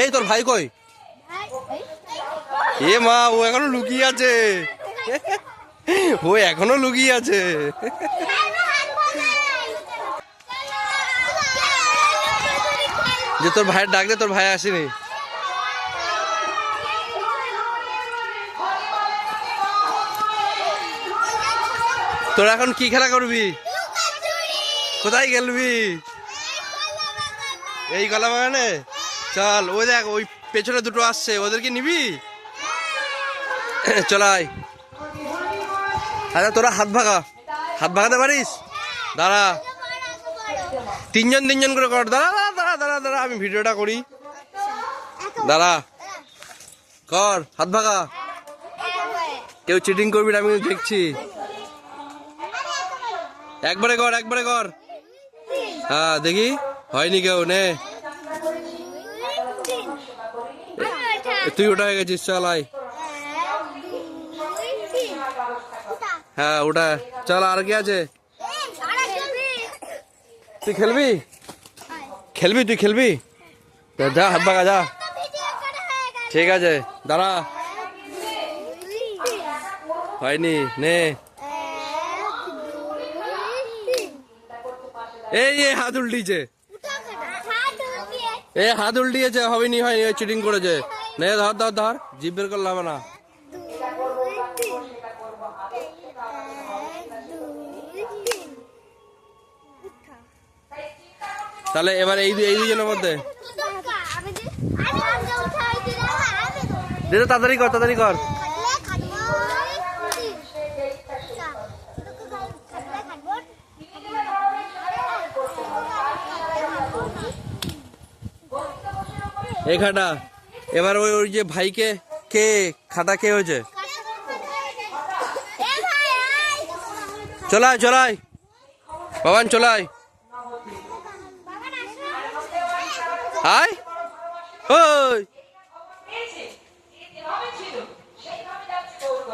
এই তোর ভাই কই? এ মা, ও এখনও লুকিয়ে আছে। ও এখনও লুকিয়ে আছে। যে তোর ভাইয়ের ডাক দে, তোর ভাই আসেনি। তোরা এখন কি খেলা করবি? কোথায় গেলবি? এই কলা বাগানে। চল ওই দেখ, ওই পেছনে দুটো আসছে ওদেরকে নিবি? চলাই আচ্ছা তোরা হাত ভাগা হাত ভাগাতে পারিস? দাঁড়া। তিনজন তিনজন করে কর। দাঁড়া দাঁড়া দাঁড়া দাঁড়া আমি ভিডিওটা করি। দাঁড়া। কর, হাত ভাগা কেউ চিটিং করবি না, আমি দেখছি। একবারে কর একবারে কর। হ্যাঁ দেখি। হয়নি কেউ, নে। তুই ওটা হয়ে গেছিস চল আয়। হ্যাঁ ওটা। চল আর কি আছে? তুই খেলবি? খেলবি তুই খেলবি? যা হাত ভাগা যা। ঠিক আছে দাঁড়া। হয়নি নে। এই হাত উল্টিছে এ হাত উল্টিয়েছে হয়নি হয়নি চিটিং করেছে। নে, ধর ধর ধর। জিভ বের করলে না। তাহলে এবার এই এই দুজনের মধ্যে। তাড়াতাড়ি কর তাড়াতাড়ি কর। এই খাটা। এবার ওই ওই যে ভাইকে কে খাটা কে হয়েছে? চলাই চলাই বাবান চলাই হাই ওই।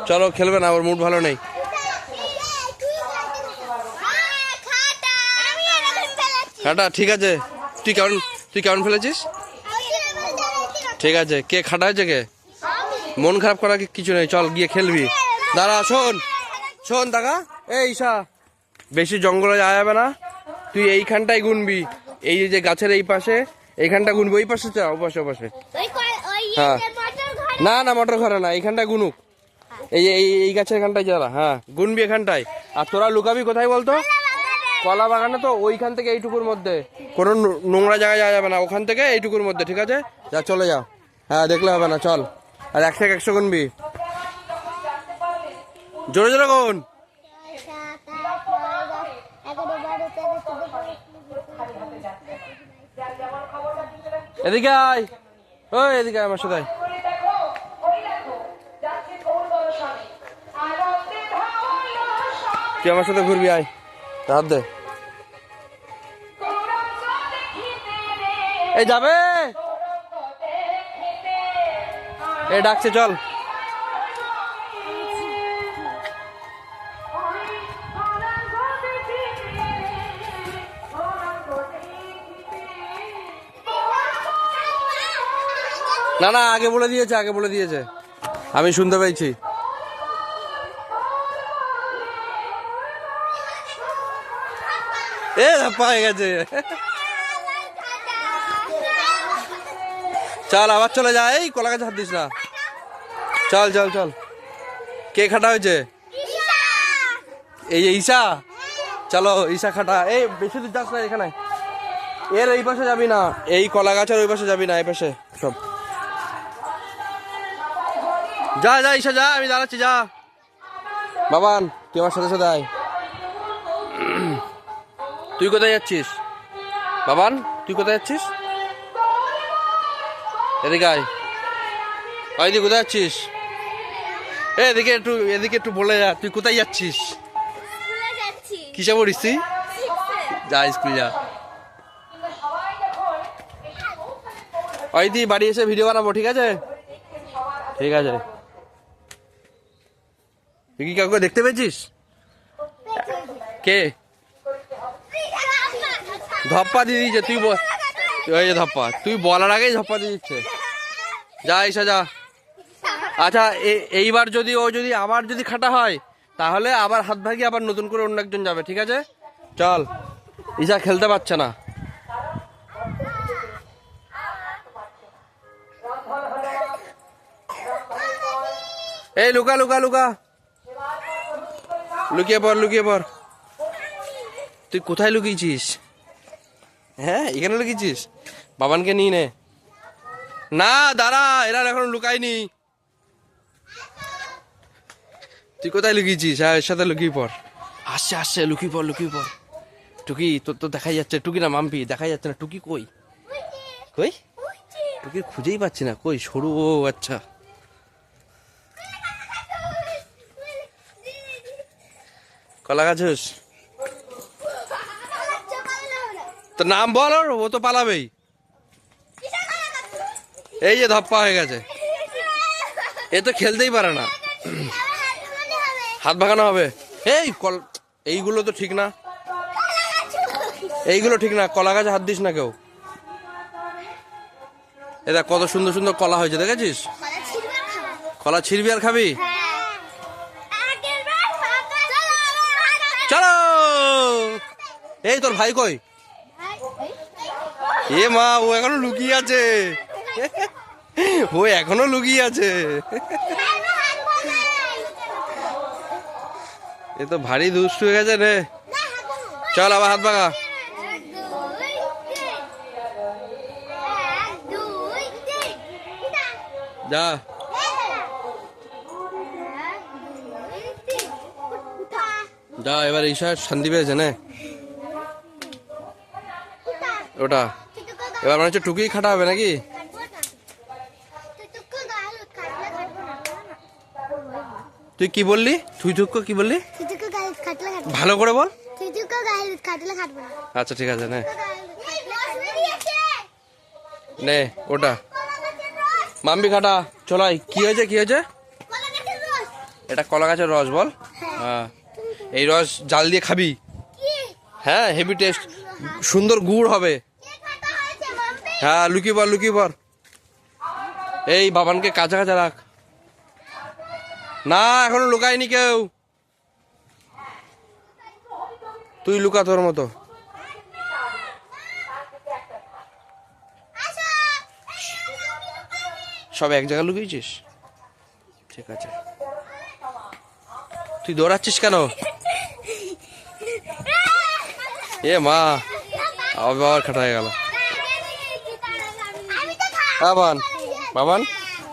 চলো খেলবে না আমার মুড ভালো নেই। খাটা ঠিক আছে। তুই কেমন তুই কেমন ফেলেছিস? ঠিক আছে কে খাটা হয়েছে কে? মন খারাপ করা কিছু নেই চল গিয়ে খেলবি। দাঁড়া শোন শোন দাদা এই ঈশা বেশি জঙ্গলে যাওয়া যাবে না। তুই এইখানটাই গুনবি এই যে গাছের এই পাশে এইখানটা গুনবি ওই পাশে চা ও পাশে ও পাশে। হ্যাঁ। না না মোটর ঘরে না এইখানটায় গুনুক। এই এই এই গাছের এখানটায় যারা হ্যাঁ গুনবি এখানটায়। আর তোরা লুকাবি কোথায় বলতো? কলা বাগানে তো ওইখান থেকে এইটুকুর মধ্যে। কোনো নো- নোংরা জায়গায় যাওয়া যাবে না ওখান থেকে এইটুকুর মধ্যে ঠিক আছে? যা চলে যাও। হ্যাঁ দেখলে হবে না চল। আর এক থেকে একশো গুনবি জোরে জোরে গুন এদিকে আয়। ওই এদিকে আয় আমার সাথে আয়। তুই আমার সাথে ঘুরবি আয়। হাত দে। এই যাবে। এই ডাকছে, চল। না না, আগে বলে দিয়েছে, আগে বলে দিয়েছে। আমি শুনতে পেয়েছি। গেছে। চল, আবার চলে যা। এই, কলা গাছে হাত দিস না। চল চল চল। কে খাটা হয়েছে? এই ঈশা। চলো, ঈশা খাটা। এই, বেশি দূর যাস না এখানে। এর এই পাশে যাবি না। এই কলা গাছের ওই পাশে যাবি না, এই পাশে। সব। যা যা, ঈশা, যা, আমি দাঁড়াচ্ছি, যা। বাবান, তুই আমার সাথে সাথে আয়। তুই কোথায় যাচ্ছিস? বাবান তুই কোথায় যাচ্ছিস? এদিকে আয়। এদিকে কোথায় যাচ্ছিস? এদিকে একটু এদিকে একটু বলে যা তুই কোথায় যাচ্ছিস? কিসে পড়িস তুই? যা স্কুল যা। ওই দি বাড়ি এসে ভিডিও বানাবো ঠিক আছে? ঠিক আছে। তুই কি কাউকে দেখতে পেয়েছিস? কে? ধপ্পা দিয়ে দিয়েছে, তুই ওই ধপ্পা, তুই বলার আগেই ধপ্পা দিয়ে দিচ্ছে। যা ঈশা, যা। আচ্ছা এইবার যদি ও যদি আবার যদি খাটা হয়, তাহলে আবার হাত ভাগিয়ে আবার নতুন করে অন্য একজন যাবে, ঠিক আছে? চল ইসা খেলতে পারছে না। এই লুকা লুকা লুকা। লুকিয়ে পড় লুকিয়ে পড়। তুই কোথায় লুকিয়েছিস? হ্যাঁ এখানে লুকিয়েছিস? বাবানকে নিয়ে নে। না, দাঁড়া, এরা এখন লুকায়নি। তুই কোথায় লুকিয়েছিস? হ্যাঁ এর সাথে লুকিয়ে পড়। আসছে আসছে, লুকিয়ে পড় লুকিয়ে পড়। টুকি, তোর তো দেখাই যাচ্ছে। টুকি না, মাম্পি, দেখাই যাচ্ছে না। টুকি কই? কই? টুকি খুঁজেই পাচ্ছি না। কই, সরু? ও আচ্ছা। কলা গাছ হোস? তো নাম বল ও তো পালাবেই। এই যে ধপ্পা হয়ে গেছে। এ তো খেলতেই পারে না। হাত ভাগানো হবে। এই, কল, এইগুলো তো ঠিক না। এইগুলো ঠিক না। কলা গাছে হাত দিস না কেউ। এটা কত সুন্দর সুন্দর কলা হয়েছে, দেখেছিস? কলা ছিড়বি আর খাবি? চলো! এই, তোর ভাই কই? এ মা, ও এখনও লুকিয়ে আছে। ও এখনও লুকিয়ে আছে। এ তো ভারী দুষ্টু হয়ে গেছে রে। চল আবার হাত ভাগা যা। যা, এবার ঈশা শান্তি পেয়েছে না। ওটা। এবার মনে হচ্ছে টুকুই খাটা হবে নাকি? তুই কি বললি? তুই টুকু কি বললি? ভালো করে বল। আচ্ছা ঠিক আছে নে। নে ওটা। মাম্বি খাটা চলাই কি হয়েছে কি হয়েছে? এটা কলা গাছের রস বল। হ্যাঁ। এই রস জাল দিয়ে খাবি। হ্যাঁ হেভি টেস্ট। সুন্দর গুড় হবে। হ্যাঁ লুকিয়ে পর লুকিয়ে পর। এই বাবানকে কাঁচা কাঁচা রাখ। না, এখনও লুকায়নি কেউ। তুই লুকা তোর মতো। সব এক জায়গায় লুকিয়েছিস? ঠিক আছে। তুই দৌড়াচ্ছিস কেন? এ মা, আবার খাটা হয়ে গেল। বাবান বাবান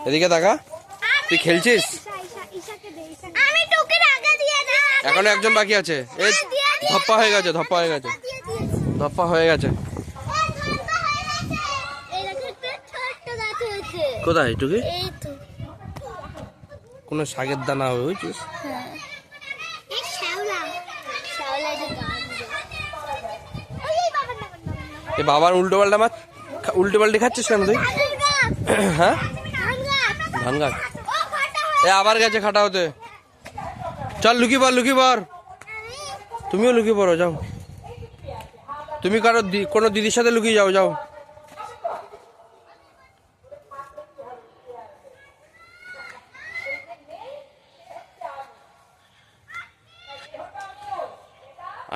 এদিকে দেখা তুই খেলছিস? এখনও একজন বাকি আছে। এই ধপ্পা হয়ে গেছে ধপ্পা হয়ে গেছে। ধপ্পা হয়ে গেছে। কোথায় টুকি? কোনো শাকের দানা হবে বুঝছিস? এই শ্যাওলা। শ্যাওলা যে গান দেয়। ওই এই বাবার নাম, বাবার নাম। এ বাবার উল্টো পাল্টা মাছ উল্টো পাল্টি খাচ্ছিস কেন তুই? হ্যাঁ? ধান গাছ। এ, আবার গেছে খাটা হতে চল, লুকি পর লুকি পর। তুমিও লুকিয়ে পড়ো, যাও। তুমি কারও কোনো দিদির সাথে লুকিয়ে যাও যাও।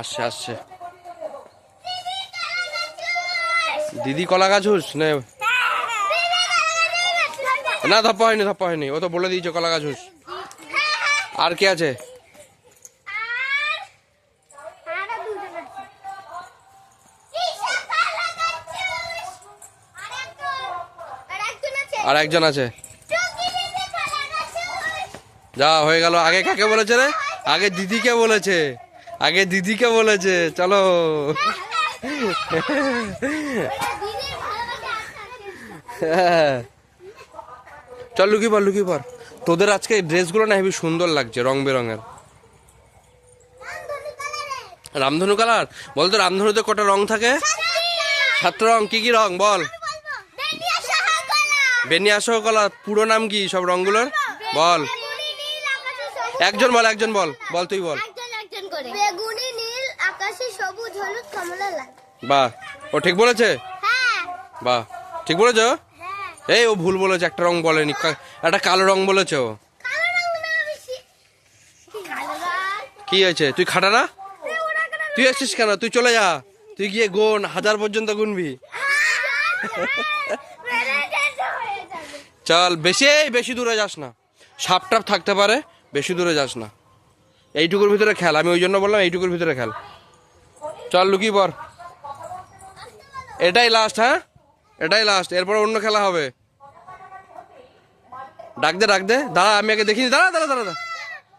আসছে আসছে। দিদি কলা গাছ হুস নে। না, ধপ্পা হয়নি ধপ্পা হয়নি। ও তো বলে দিয়েছে কলা গাছ হুস। আর কে আছে? আর- একজন আছে। যা, হয়ে গেল। আগে কাকে বলেছে রে? আগে দিদিকে বলেছে। আগে দিদিকে বলেছে। চলো। হ্যাঁ। চল লুকি পর লুকি পর। তোদের আজকে ড্রেসগুলো না হেবি সুন্দর লাগছে রং বেরঙের। রামধনু কালার? বলতো রামধনুতে কটা রং থাকে? সাতটা রং কি কি রং বল। বেনিয়া সাহা কলার পুরো নাম কি সব রংগুলোর? বল। একজন বল একজন বল বল তুই বল। একজন একজন বেগুনি নীল আকাশে সবুজ হলুদ কমলা লাল। বাহ ও ঠিক বলেছে? হ্যাঁ। বাহ ঠিক বলেছ? এই ও ভুল বলেছে একটা রং বলেনি। একটা কালো রং বলেছে ও। কি হয়েছে? তুই খাটা না? তুই আসছিস কেন? তুই চলে যা। তুই গিয়ে গোন হাজার পর্যন্ত গুনবি। চল বেশি বেশি দূরে যাস না। সাপ টাপ থাকতে পারে বেশি দূরে যাস না। এইটুকুর ভিতরে খেল আমি ওই জন্য বললাম এইটুকুর ভিতরে খেল। চল লুকি পর এটাই লাস্ট হ্যাঁ? এটাই লাস্ট এরপর অন্য খেলা হবে। ডাক দে ডাক দে। দাঁড়া আমি আগে দেখিনি। দাঁড়া দাঁড়া দাঁড়া।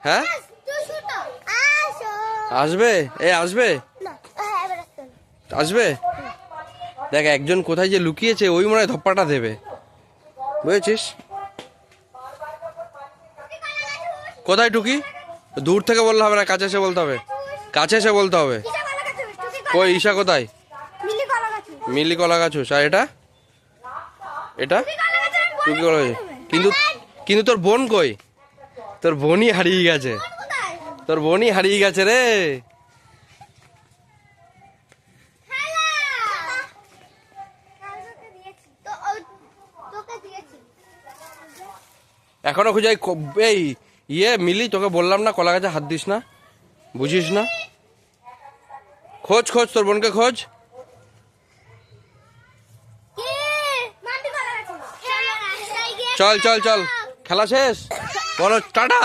হ্যাঁ? আসবে? এ আসবে? আসবে? দেখ একজন কোথায় যে লুকিয়েছে ওই মনে হয় ধপ্পাটা দেবে। বুঝেছিস? কোথায় টুকি? দূর থেকে বললে হবে না কাছে এসে বলতে হবে। কাছে এসে বলতে হবে। কই ঈশা কোথায়? মিলি কলা গাছ আর এটা? এটা? টুকি কলা গাছ। কিন্তু কিন্তু তোর বোন কই? তোর বোনই হারিয়ে গেছে। তোর বোনই হারিয়ে গেছে রে। এখনও খুঁজে এই ইয়ে মিলি, তোকে বললাম না কলা গাছে হাত দিস না। বুঝিস না? খোঁজ খোঁজ, তোর বোনকে খোঁজ কে মাটি কলা গাছ চলো রাস্তায় গিয়ে চল চল চল। খেলা শেষ? বলো টাটা।